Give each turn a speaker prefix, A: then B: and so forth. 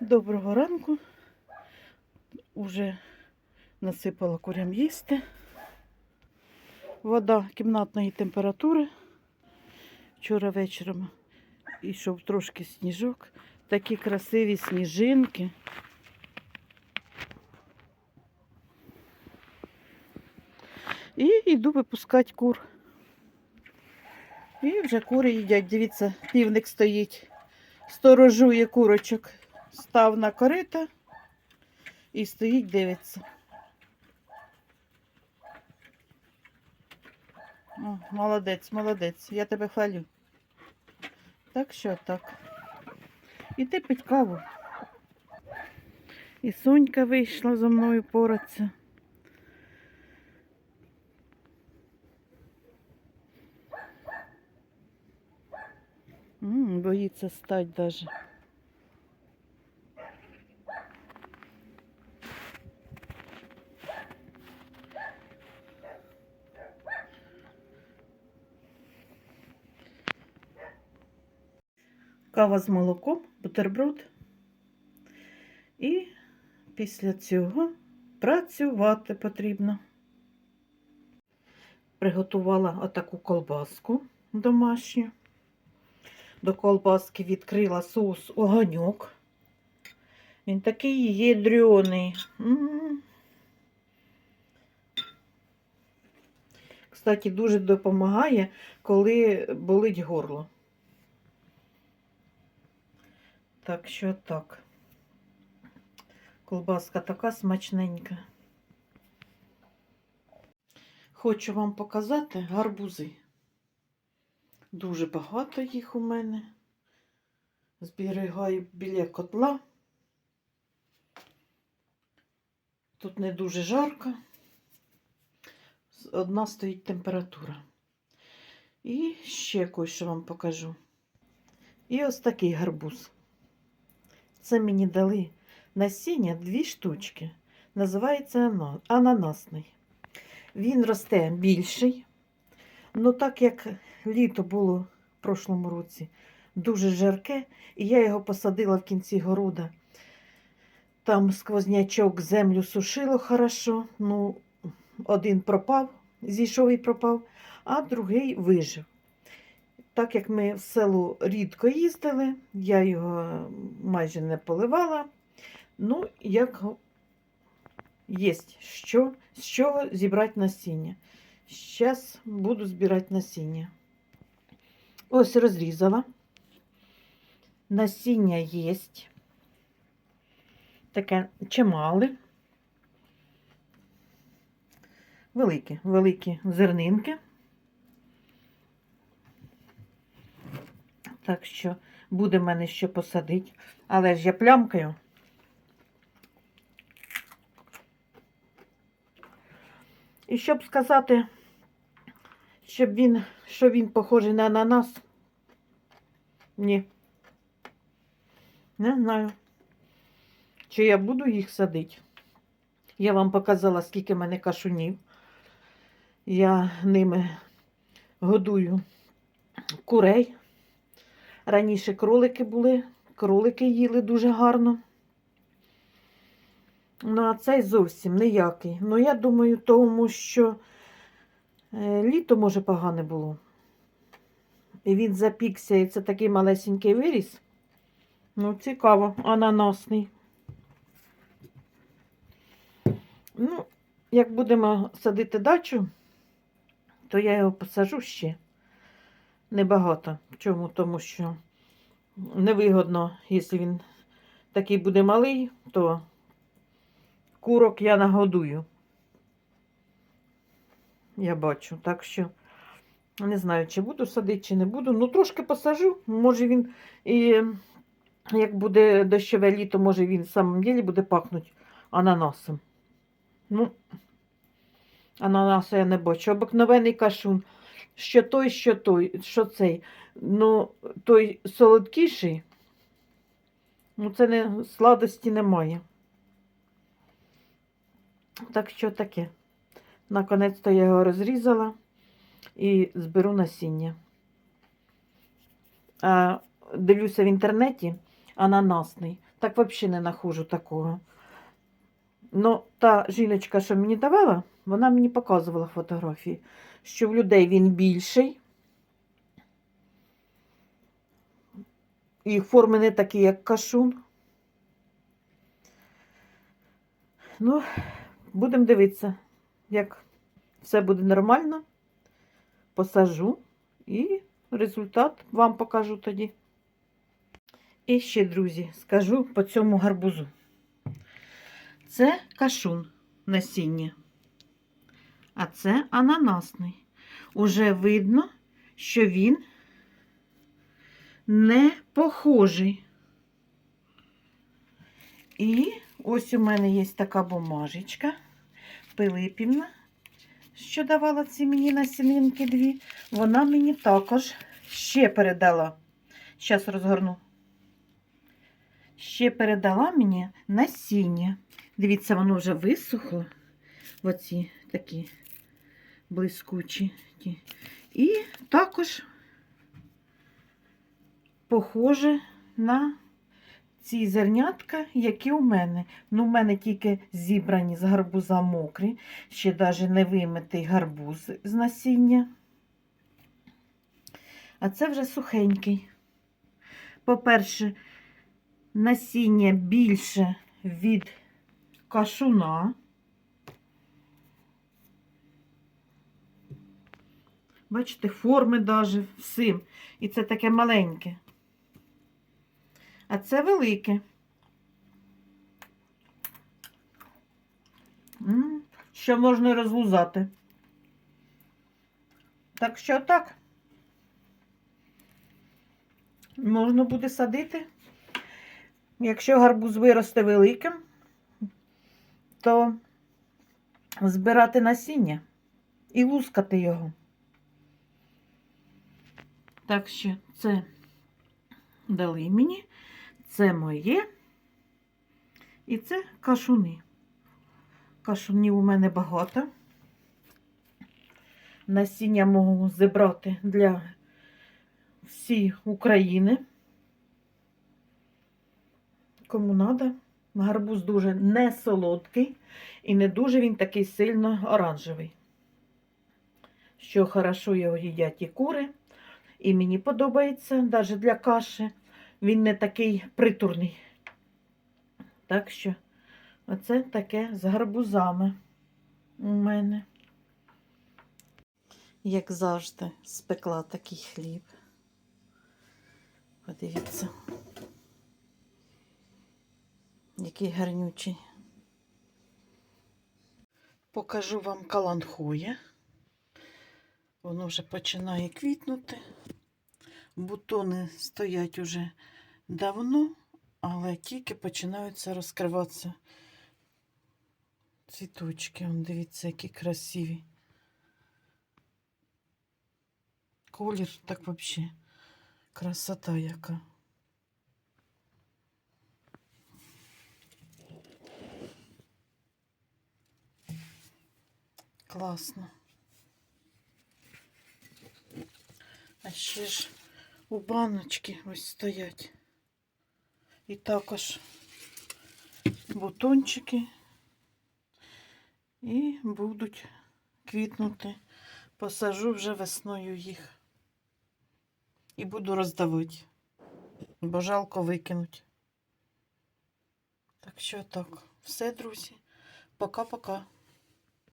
A: Доброго ранку. Уже насипала курям їсти. Вода кімнатної температури. Вчора вечором йшов трошки сніжок. Такі красиві сніжинки. І йду випускати кур. І вже кури їдять. Дивіться, півник стоїть, сторожує курочок. Став на корита і стоїть, дивиться. О, молодець, молодець, я тебе хвалю. Так що так. Іди пить каву. І Сонька вийшла за мною поратися. Боїться стать даже. Кава з молоком, бутерброд. І після цього працювати потрібно. Приготувала отаку колбаску домашню. До колбаски відкрила соус огоньок. Він такий ядрений. Кстати, дуже допомагає, коли болить горло. Так що так. Колбаска така смачненька. Хочу вам показати гарбузи. Дуже багато їх у мене. Зберігаю біля котла. Тут не дуже жарко. Одна стоїть температура. І ще кое-що вам покажу. І ось такий гарбуз. Це мені дали насіння дві штучки. Називається ананасний. Він росте більший. Ну, так як літо було в прошлому році дуже жарке, і я його посадила в кінці города. Там сквознячок землю сушило хорошо. Ну, один пропав, зійшов і пропав, а другий вижив. Так як ми в село рідко їздили, я його майже не поливала. Ну, як є, що, з чого зібрати насіння. Зараз буду збирати насіння. Ось розрізала. Насіння є. Таке чимале. Великі, великі зернинки. Так що буде в мене ще посадити. Але ж я плямкаю. І щоб сказати, щоб він, що він похожий на ананас. Ні. Не знаю. Чи я буду їх садити. Я вам показала, скільки в мене кашунів. Я ними годую курей. Раніше кролики були, кролики їли дуже гарно. Ну, а цей зовсім ніякий. Ну, я думаю, тому що е, літо, може, погане було. І він запікся, і це такий малесенький виріс. Ну, цікаво, ананасний. Ну, як будемо садити дачу, то я його посажу ще небагато. Чому? Тому що невигодно, якщо він такий буде малий, то курок я нагодую. Я бачу. Так що не знаю, чи буду садити, чи не буду. Ну, трошки посажу. Може він і як буде дощове літо, може він в самом ділі буде пахнути ананасом. Ну, ананаса я не бачу. Обикновений кашун. Що той, що той, що цей. Ну, той солодкіший. Ну, це не сладості немає. Так що таке. Наконець-то я його розрізала і зберу насіння. А, дивлюся в інтернеті ананасний. Так взагалі не нахожу такого. Ну, та жіночка, що мені давала, вона мені показувала фотографії, що в людей він більший. І форми не такі, як кашун. Ну, будемо дивитися, як все буде нормально. Посажу і результат вам покажу тоді. І ще, друзі, скажу по цьому гарбузу. Це кашун насіння, а це ананасний. Уже видно, що він не похожий. І ось у мене є така бумажечка Пилипівна, що давала ці мені насінинки дві. Вона мені також ще передала. Зараз розгорну. Ще передала мені насіння. Дивіться, воно вже висохло. Оці такі блискучі. І також похоже на ці зернятка, які у мене. Ну, у мене тільки зібрані з гарбуза мокрі, ще навіть не вимитий гарбуз з насіння. А це вже сухенький. По-перше, насіння більше від кашуна. Бачите, форми даже всім. І це таке маленьке. А це велике. Що можна розлузати. Так що так. Можна буде садити. Якщо гарбуз виросте великим, то збирати насіння і лускати його. Так що це дали мені, це моє. І це кашуни. Кашунів у мене багато. Насіння можу зібрати для всієї України. Кому треба. Гарбуз дуже не солодкий і не дуже він такий сильно оранжевий. Що хорошо його їдять і кури. І мені подобається, навіть для каші. Він не такий притурний. Так що, оце таке з гарбузами у мене. Як завжди, спекла такий хліб. Подивіться, який гарнючий. Покажу вам каланхоя. Воно вже починає квітнути. Бутони стоять уже давно, але тільки починаються розкриватися цвіточки. Вон, дивіться, які красиві. Колір так взагалі. Красота яка. Класно. А ще ж у баночки ось стоять. І також бутончики. І будуть квітнути. Посажу вже весною їх. І буду роздавати. Бо жалко викинуть. Так що так. Все, друзі. Пока-пока.